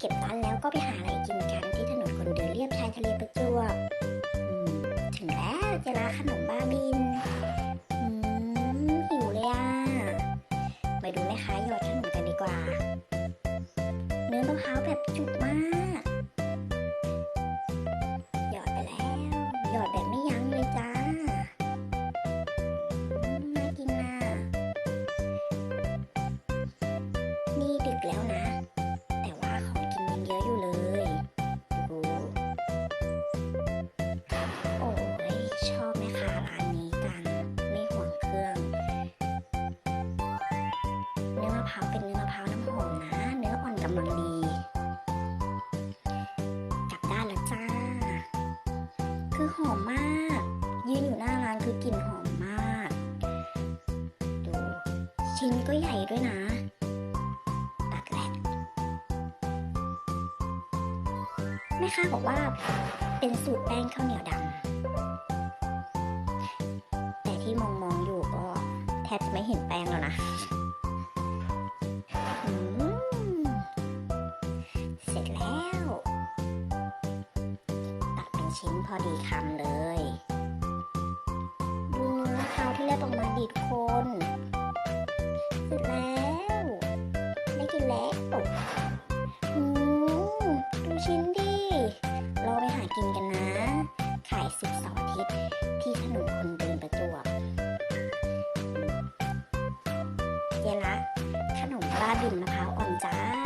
เก็บร้านแล้วก็ไปหาอะไรกินกันที่ถนนคนเดินเลียบชายทะเลประจวบถึงแล้วเจลาขนมบ้าบินหิวเลยอะไปดูแม่ค้าหยอดขนมกันดีกว่า เนื้อมะพร้าวแบบจุกมากำลังดี กลับด้านแล้วจ้า คือหอมมาก ยืนอยู่หน้าร้านคือกลิ่นหอมมาก ดูชิ้นก็ใหญ่ด้วยนะ ตัดแหลกแม่ค้าบอกว่าเป็นสูตรแป้งข้าวเหนียวดำแต่ที่มองมองๆอยู่ก็แทบจะไม่เห็นแป้งแล้วนะ ร็จแล้ว ตัดเป็นชิ้นพอดีคำเลย ดูเนื้อมะพร้าวที่เล็บออกมาดีทุกคนเสร็จแล้ว ได้กินแล้วอืมดูชิ้นดิเราไปหากินกันนะขายสุกร์เสอาทิตย์ที่ถนนคนเดินประจวบเยละขนมบ้าบินมะพร้าวอ่อนจ้า